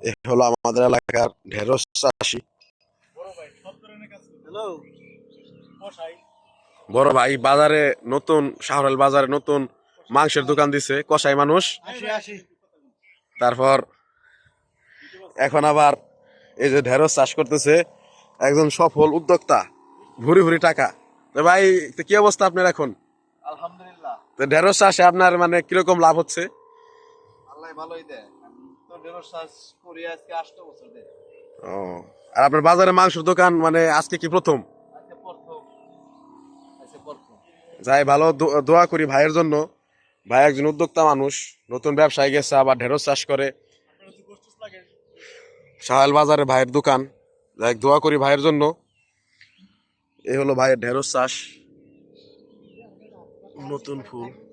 এ হলো আমাদের এলাকার ঢেঁড়স চাষি। বড় ভাই বাজারে নতুন শাহরাল বাজারে নতুন মাংসের দোকান দিছে কষাই মানুষ। আসি আসি। তারপর এখন আবার এই যে ঢেঁড়স চাষ করতেছে একজন সফল উদ্যোক্তা ভুরি ভুরি টাকা। তো ভাই কি অবস্থা আপনার এখন? আলহামদুলিল্লাহ। তো ঢেঁড়স চাষে আপনার মানে কীরকম লাভ হচ্ছে? আল্লাহ ভালোই দেয়। করি আজকে বছর ও। আর আপনার বাজারে মাংসের দোকান মানে আজকে কি প্রথম? যাই ভালো দোয়া করি ভাইয়ের জন্য। ভাই একজন উদ্যোক্তা মানুষ নতুন ব্যবসায় গেছে আবার ঢেঁড়স চাষ করে। সাহেল বাজারে ভাইয়ের দোকান। যাই দোয়া করি ভাইয়ের জন্য। এই হলো ভাইয়ের ঢেঁড়স চাষ। নতুন ফুল।